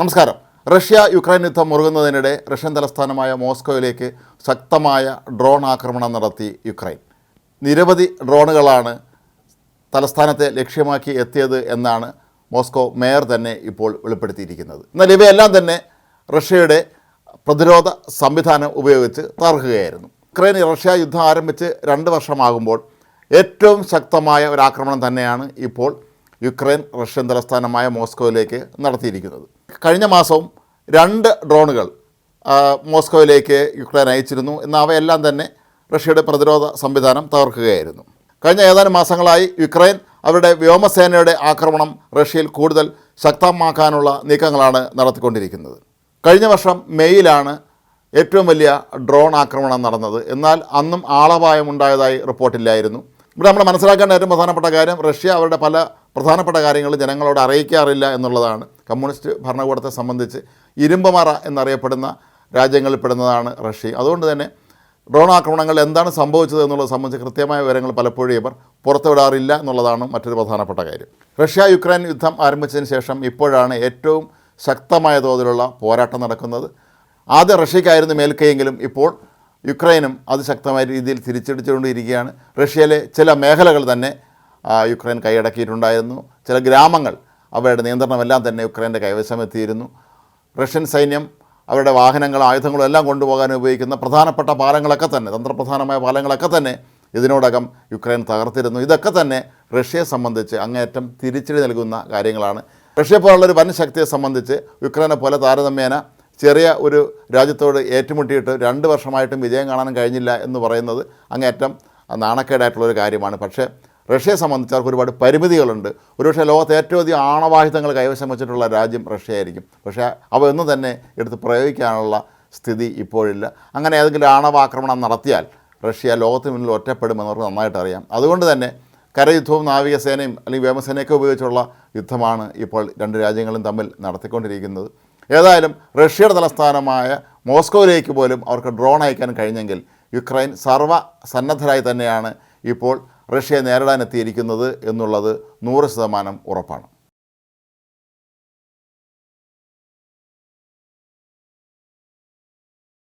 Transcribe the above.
നമസ്കാരം. Russia Ukraine യുദ്ധം മുറുകുന്നതിനിടെ Russian തലസ്ഥാനമായ മോസ്കോയിലേക്ക് ശക്തമായ ഡ്രോൺ ആക്രമണം നടത്തി യുക്രൈൻ. നിരവധി ഡ്രോണുകളാണ് തലസ്ഥാനത്തെ ലക്ഷ്യമാക്കി എത്തിയത് എന്നാണ് മോസ്കോ മേയർ തന്നെ ഇപ്പോൾ വെളിപ്പെടുത്തിയിരിക്കുന്നത്. എന്നാൽ ഇവയെല്ലാം തന്നെ റഷ്യയുടെ പ്രതിരോധ സംവിധാനം ഉപയോഗിച്ച് തകർക്കുകയായിരുന്നു. യുക്രൈൻ റഷ്യ യുദ്ധം ആരംഭിച്ച് രണ്ട് വർഷമാകുമ്പോൾ ഏറ്റവും ശക്തമായ ഒരു ആക്രമണം തന്നെയാണ് ഇപ്പോൾ യുക്രൈൻ റഷ്യൻ തലസ്ഥാനമായ മോസ്കോയിലേക്ക് നടത്തിയിരിക്കുന്നത്. കഴിഞ്ഞ മാസവും രണ്ട് ഡ്രോണുകൾ മോസ്കോയിലേക്ക് യുക്രൈൻ അയച്ചിരുന്നു. എന്നാൽ അവയെല്ലാം തന്നെ റഷ്യയുടെ പ്രതിരോധ സംവിധാനം തകർക്കുകയായിരുന്നു. കഴിഞ്ഞ ഏതാനും മാസങ്ങളായി യുക്രൈൻ അവരുടെ വ്യോമസേനയുടെ ആക്രമണം റഷ്യയിൽ കൂടുതൽ ശക്തമാക്കാനുള്ള നീക്കങ്ങളാണ് നടത്തിക്കൊണ്ടിരിക്കുന്നത്. കഴിഞ്ഞ വർഷം മെയ്യിലാണ് ഏറ്റവും വലിയ ഡ്രോൺ ആക്രമണം നടന്നത്. എന്നാൽ അന്നും ആളപായമുണ്ടായതായി റിപ്പോർട്ടില്ലായിരുന്നു. ഇവിടെ നമ്മൾ മനസ്സിലാക്കേണ്ട ഏറ്റവും പ്രധാനപ്പെട്ട കാര്യം റഷ്യ അവരുടെ പല പ്രധാനപ്പെട്ട കാര്യങ്ങൾ ജനങ്ങളോട് അറിയിക്കാറില്ല എന്നുള്ളതാണ്. കമ്മ്യൂണിസ്റ്റ് ഭരണകൂടത്തെ സംബന്ധിച്ച് ഇരുമ്പമറ എന്നറിയപ്പെടുന്ന രാജ്യങ്ങളിൽ പെടുന്നതാണ് റഷ്യ അതുകൊണ്ട് തന്നെ ഡ്രോൺ ആക്രമണങ്ങൾ എന്താണ് സംഭവിച്ചത് എന്നുള്ളത് സംബന്ധിച്ച് കൃത്യമായ വിവരങ്ങൾ പലപ്പോഴും ഇവർ പുറത്തുവിടാറില്ല എന്നുള്ളതാണ് മറ്റൊരു പ്രധാനപ്പെട്ട കാര്യം. റഷ്യ യുക്രൈൻ യുദ്ധം ആരംഭിച്ചതിന് ശേഷം ഇപ്പോഴാണ് ഏറ്റവും ശക്തമായ തോതിലുള്ള പോരാട്ടം നടക്കുന്നത്. ആദ്യം റഷ്യക്കായിരുന്നു മേൽക്കൈയെങ്കിലും ഇപ്പോൾ യുക്രൈനും അതിശക്തമായ രീതിയിൽ തിരിച്ചടിച്ചുകൊണ്ടിരിക്കുകയാണ്. റഷ്യയിലെ ചില മേഖലകൾ തന്നെ യുക്രൈൻ കൈയടക്കിയിട്ടുണ്ടായിരുന്നു. ചില ഗ്രാമങ്ങൾ അവയുടെ നിയന്ത്രണമെല്ലാം തന്നെ യുക്രൈന്റെ കൈവശമെത്തിയിരുന്നു. റഷ്യൻ സൈന്യം അവരുടെ വാഹനങ്ങൾ ആയുധങ്ങളും എല്ലാം കൊണ്ടുപോകാൻ ഉപയോഗിക്കുന്ന പ്രധാനപ്പെട്ട പാലങ്ങളൊക്കെ തന്നെ തന്ത്രപ്രധാനമായ പാലങ്ങളൊക്കെ തന്നെ ഇതിനോടകം യുക്രൈൻ തകർത്തിരുന്നു. ഇതൊക്കെ തന്നെ റഷ്യയെ സംബന്ധിച്ച് അങ്ങേയറ്റം തിരിച്ചടി നൽകുന്ന കാര്യങ്ങളാണ്. റഷ്യ പോലുള്ളൊരു വൻ ശക്തിയെ സംബന്ധിച്ച് യുക്രൈനെ പോലെ താരതമ്യേന ചെറിയ ഒരു രാജ്യത്തോട് ഏറ്റുമുട്ടിയിട്ട് രണ്ട് വർഷമായിട്ടും വിജയം കാണാൻ കഴിഞ്ഞില്ല എന്ന് പറയുന്നത് അങ്ങേയറ്റം നാണക്കേടായിട്ടുള്ളൊരു കാര്യമാണ്. പക്ഷേ റഷ്യയെ സംബന്ധിച്ച് അവർക്ക് ഒരുപാട് പരിമിതികളുണ്ട്. ഒരുപക്ഷെ ലോകത്തെ ഏറ്റവും അധികം ആണവായുധങ്ങൾ കൈവശം വെച്ചിട്ടുള്ള രാജ്യം റഷ്യയായിരിക്കും. പക്ഷേ അവ ഒന്നും തന്നെ എടുത്ത് പ്രയോഗിക്കാനുള്ള സ്ഥിതി ഇപ്പോഴില്ല. അങ്ങനെ ഏതെങ്കിലും ആണവാക്രമണം നടത്തിയാൽ റഷ്യ ലോകത്തിന് മുന്നിൽ ഒറ്റപ്പെടുമെന്ന് അവർക്ക് നന്നായിട്ട് അറിയാം അതുകൊണ്ട് തന്നെ കരയുദ്ധവും നാവികസേനയും അല്ലെങ്കിൽ വ്യോമസേനയൊക്കെ ഉപയോഗിച്ചുള്ള യുദ്ധമാണ് ഇപ്പോൾ രണ്ട് രാജ്യങ്ങളും തമ്മിൽ നടത്തിക്കൊണ്ടിരിക്കുന്നത്. ഏതായാലും റഷ്യയുടെ തലസ്ഥാനമായ മോസ്കോയിലേക്ക് പോലും അവർക്ക് ഡ്രോൺ അയക്കാൻ കഴിഞ്ഞെങ്കിൽ യുക്രൈൻ സർവ സന്നദ്ധരായി തന്നെയാണ് ഇപ്പോൾ റഷ്യയെ നേരിടാനെത്തിയിരിക്കുന്നത് എന്നുള്ളത് നൂറ് ശതമാനം ഉറപ്പാണ്.